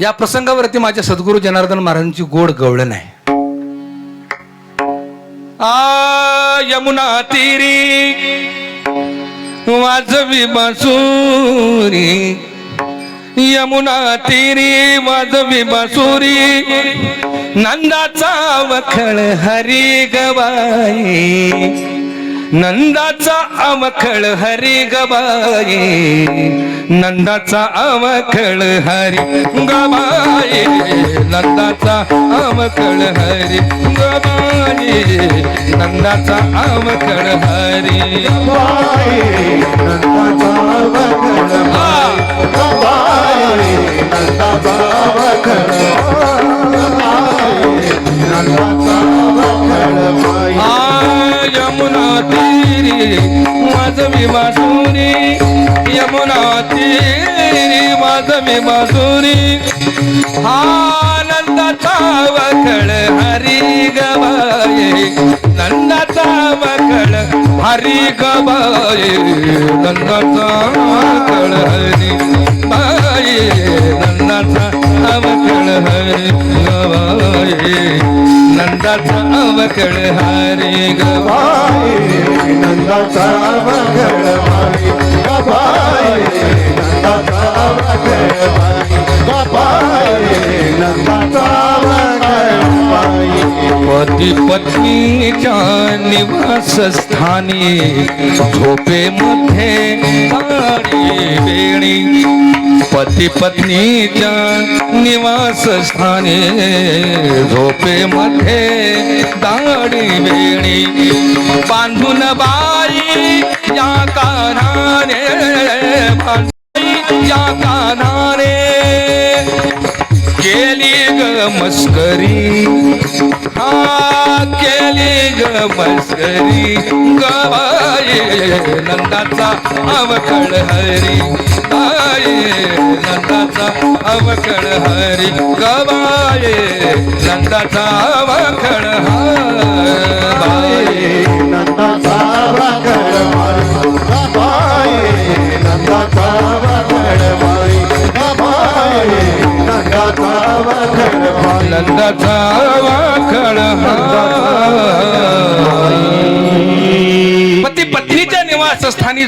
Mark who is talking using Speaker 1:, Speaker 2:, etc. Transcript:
Speaker 1: या प्रसंगावरती माझ्या सद्गुरू जनार्दन महाराजांची गोड गवळण आहे. आ यमुना तिरी वाजवी बासुरी. यमुना तिरी वाजवी बासुरी. नंदाचा वखळ हरी गवाई. नंदाचा अवखळ हरी गबाई नंदाचा अवखळ हरी गबाई नंदाचा अवखळ हरी गबाई नंदाचा अवखळ हरी नंदाचा मी मासुरी यमुना तीरी वाजवी बासुरी हा नंदाचा वखळ हरी गबाये नंदाचा वखळ हरी गबाये नंदाचा वखळ हरी बाये नंदाचा वखळ हरी गबाये नंदाचा अवखळ हरी गबाये
Speaker 2: नंदाचा मंगळ माई गबाई नंदाचा मंगळ माई गबाई नंदाचा
Speaker 1: पती पत्नीच्या निवासस्थानी झोपेमध्ये वेणी पती पत्नीच्या निवासस्थानी झोपेमध्ये दाडी वेणी. बांधून बाई या कानाने या कानाने. केली ग मस्करी हा केली ग मस्करी. गवाये नंदाचा अवकळ हरी. आये नंदाचा अवकळ हरी गवाये नंदाचा अवकळ हरी
Speaker 2: नंदाचा
Speaker 1: हरी पती पत्नीच्या निवासस्थानी